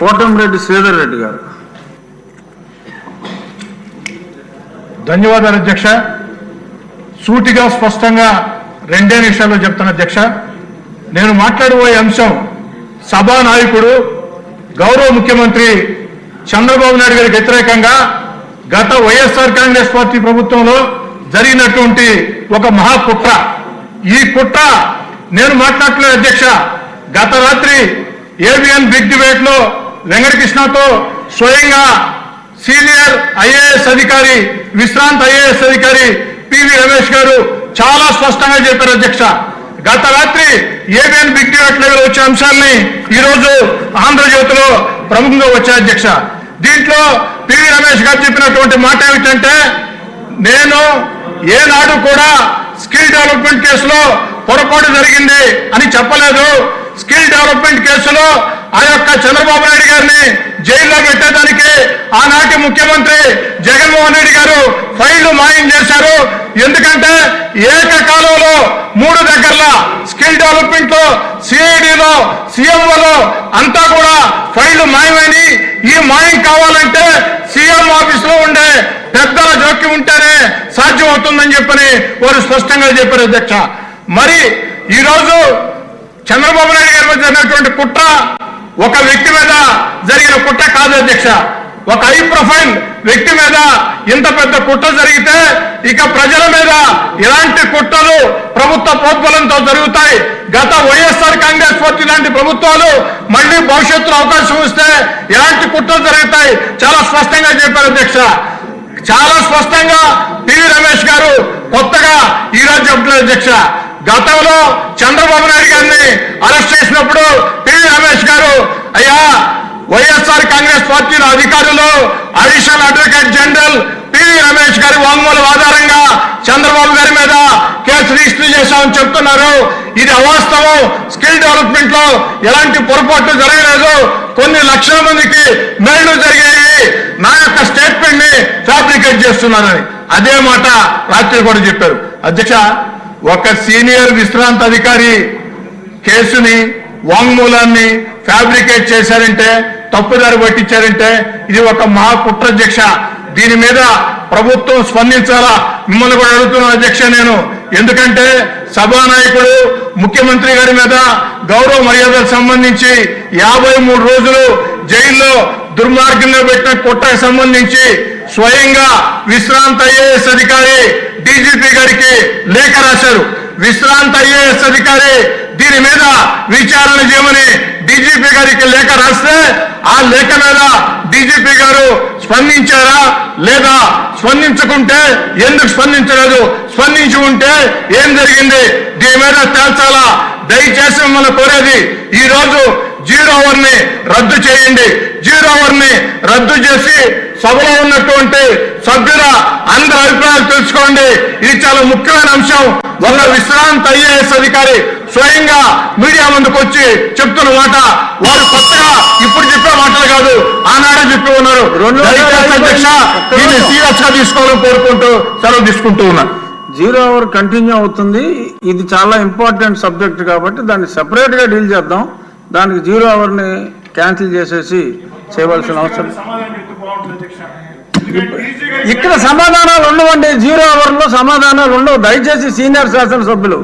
కోటంరెడ్డి శ్రీధర్ రెడ్డి గారు. ధన్యవాదాలు అధ్యక్ష. సూటిగా స్పష్టంగా రెండే నిమిషాల్లో చెప్తాను అధ్యక్ష. నేను మాట్లాడబోయే అంశం సభా నాయకుడు గౌరవ ముఖ్యమంత్రి చంద్రబాబు నాయుడు గారికి వ్యతిరేకంగా గత వైఎస్ఆర్ కాంగ్రెస్ పార్టీ ప్రభుత్వంలో జరిగినటువంటి ఒక మహాకుట్ర. ఈ కుట్ర నేను మాట్లాడలేదు అధ్యక్ష. గత రాత్రి ఏవిఎన్ బిగ్ డిబేట్లో వెంకటకృష్ణతో స్వయంగా సీనియర్ ఐఏఎస్ అధికారి విశ్రాంత్ ఐఏఎస్ అధికారి పివి రమేష్ గారు చాలా స్పష్టంగా చెప్పారు అధ్యక్ష. గత రాత్రి ఏబిఎన్ బిగ్ డిబేట్ లెవెల్ వచ్చే అంశాలని ఈరోజు ఆంధ్రజ్యోతిలో ప్రముఖంగా వచ్చాయి అధ్యక్ష. దీంట్లో పివి రమేష్ గారు చెప్పినటువంటి మాట ఏమిటంటే నేను ఏనాడు కూడా స్కిల్ డెవలప్మెంట్ కేసులో పొరపాటు జరిగింది అని చెప్పలేదు. స్కిల్ డెవలప్మెంట్ కేసులో ఆ యొక్క చంద్రబాబు నాయుడు గారిని జైల్లో పెట్టేదానికి ఆనాటి ముఖ్యమంత్రి జగన్మోహన్ రెడ్డి గారు ఫైళ్ళు మాయం చేశారు. ఎందుకంటే ఏకకాలంలో మూడు దగ్గరల స్కిల్ డెవలప్మెంట్లో సిఐడిలో సీఎంఓలో అంతా కూడా ఫైళ్ళు మాయమని ఈ మాయం కావాలంటే సీఎం ఆఫీస్లో ఉండే పెద్దల జోక్యం ఉంటేనే సాధ్యం అవుతుందని చెప్పని వారు స్పష్టంగా చెప్పారు అధ్యక్ష. మరి ఈ రోజు చంద్రబాబు నాయుడు గారి మీద జరిగినటువంటి కుట్ర ఒక వ్యక్తి మీద జరిగిన కుట్ర కాదు అధ్యక్ష. ఒక హై ప్రొఫైల్ వ్యక్తి మీద ఇంత పెద్ద కుట్ర జరిగితే ఇక ప్రజల మీద ఇలాంటి కుట్రలు ప్రభుత్వ ప్రోద్బలంతో జరుగుతాయి. గత వైఎస్ఆర్ కాంగ్రెస్ పార్టీ లాంటి ప్రభుత్వాలు మళ్ళీ భవిష్యత్తులో అవకాశం ఇస్తే ఇలాంటి కుట్రలు జరుగుతాయి. చాలా స్పష్టంగా చెప్పారు అధ్యక్ష. చాలా స్పష్టంగా పివి రమేష్ గారు కొత్తగా ఈరోజు చెప్తున్నారు అధ్యక్ష. గతంలో చంద్రబాబు నాయుడు గారిని అరెస్ట్ చేసినప్పుడు అయ్యా వైఎస్ఆర్ కాంగ్రెస్ పార్టీలో అధికారులు additional advocate general P V Ramesh గారి వాంగ్మూలం ఆధారంగా చంద్రబాబు గారి మీద కేసు రిజిస్టర్ చేశామని చెప్తున్నారు. ఇది అవాస్తవం. స్కిల్ డెవలప్మెంట్లో ఎలాంటి పొరపాట్లు జరగలేదు. కొన్ని లక్షల మందికి మేళ్ళు జరిగాయి. నా యొక్క స్టేట్మెంట్ని ఫ్యాబ్రికేట్ చేస్తున్నారని అదే మాట రాత్రి కూడా చెప్పారు. అధ్యక్ష ఒక సీనియర్ విశ్రాంత అధికారి కేసుని వాంగ్మూలాన్ని ఫ్యాబ్రికేట్ చేశారంటే తప్పుదారి పట్టించారంటే ఇది ఒక మహా కుట్ర అధ్యక్ష దీని మీద ప్రభుత్వం స్పందించాలా? మిమ్మల్ని కూడా అడుగుతున్నాను అధ్యక్ష నేను. ఎందుకంటే సభానాయకుడు ముఖ్యమంత్రి గారి మీద గౌరవ మర్యాదలకు సంబంధించి యాభై మూడు రోజులు జైల్లో దుర్మార్గంగా పెట్టిన కుట్రకు సంబంధించి స్వయంగా విశ్రాంత ఐఏఎస్ అధికారి డీజీపీ గారికి లేఖ రాశారు. విశ్రాంత ఐఏఎస్ అధికారి దీని మీద విచారణ చేయమని డీజీపీ గారికి లేఖ రాస్తే ఆ లేఖ మీద డీజీపీ గారు స్పందించారా లేదా స్పందించకుంటే ఎందుకు స్పందించలేదు? స్పందించి ఉంటే ఏం జరిగింది? దీని మీద తేల్చాలా? దయచేసి మిమ్మల్ని కోరేది ఈ రోజు జీరో అవర్ని రద్దు చేయండి. జీరో అవర్ని రద్దు చేసి సభలో ఉన్నటువంటి సభ్యుల అందరి అభిప్రాయాలు తెలుసుకోండి. ఇది చాలా ముఖ్యమైన అంశం. ఒక విశ్రాంత ఐఏఎస్ అధికారి స్వయంగా మీడియా ముందుకు వచ్చి చెప్తున్న మాట వారు కొత్తగా ఇప్పుడు చెప్పే మాటలు కాదు ఆనాడే చెప్పి ఉన్నారు. అధ్యక్ష దీన్ని సీరియస్గా తీసుకోవాలని కోరుకుంటూ సెలవు తీసుకుంటూ ఉన్నాను జీరో అవర్ కంటిన్యూ అవుతుంది. ఇది చాలా ఇంపార్టెంట్ సబ్జెక్ట్ కాబట్టి దాన్ని separate గా డీల్ చేద్దాం. దానికి జీరో అవర్ని క్యాన్సిల్ చేసేసి చేయవలసిన అవసరం ఇక్కడ సమాధానాలు ఉండవండి. జీరో అవర్లో సమాధానాలు ఉండవు. దయచేసి సీనియర్ శాసనసభ్యులు